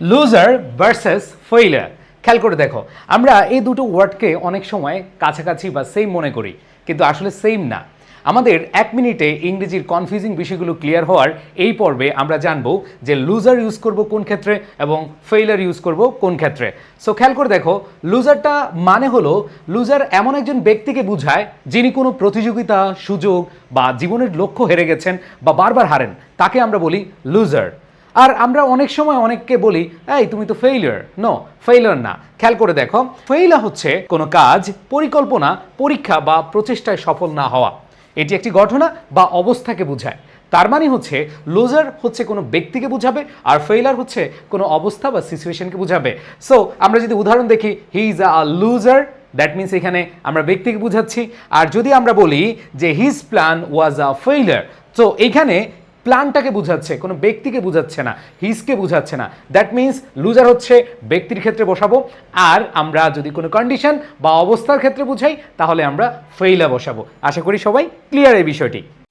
Loser versus failure খেয়াল করে দেখো, আমরা এই দুটো ওয়ার্ডকে অনেক সময় কাছাকাছি বা সেম মনে করি, কিন্তু আসলে সেম না। আমাদের এক মিনিটে ইংরেজির কনফিউজিং বিষয়গুলো ক্লিয়ার হওয়ার এই পর্বে আমরা জানব যে লুজার ইউজ করব কোন ক্ষেত্রে এবং ফেইলার ইউজ করব কোন ক্ষেত্রে। সো খেয়াল করে দেখো লুজারটা মানে হলো লুজার এমন একজন ব্যক্তিকে বোঝায় যিনি কোনো প্রতিযোগিতা, সুযোগ বা জীবনের লক্ষ্য হেরে গেছেন বা বারবার হারেন, তাকে আমরা বলি লুজার আর আমরা অনেক সময় অনেককে বলি, এই, তুমি তো ফেইলিয়ার নো ফেইলার না। খেয়াল করে দেখো ফেইলা হচ্ছে কোনো কাজ, পরিকল্পনা, পরীক্ষা বা প্রচেষ্টায় সফল না হওয়া। এটি একটি ঘটনা বা অবস্থাকে বোঝায়। তার মানে হচ্ছে লুজার হচ্ছে কোনো ব্যক্তিকে বোঝাবে আর ফেইলার হচ্ছে কোনো অবস্থা বা সিচুয়েশনকে বোঝাবে। সো আমরা যদি উদাহরণ দেখি he is a loser that means এখানে আমরা ব্যক্তিকে বুঝাচ্ছি। আর যদি আমরা বলি যে his plan was a failure তো এইখানে প্ল্যানটাকে বুঝাচ্ছে, কোনো ব্যক্তিকে বুঝাচ্ছে না হিজকে বুঝাচ্ছে না। দ্যাট মিন্স লুজার হচ্ছে, ব্যক্তির ক্ষেত্রে বসাবো। আর আমরা যদি কোনো কন্ডিশন বা অবস্থার ক্ষেত্রে বুঝাই, তাহলে আমরা ফেইলা বসাবো। আশা করি সবাই ক্লিয়ার এই বিষয়টি।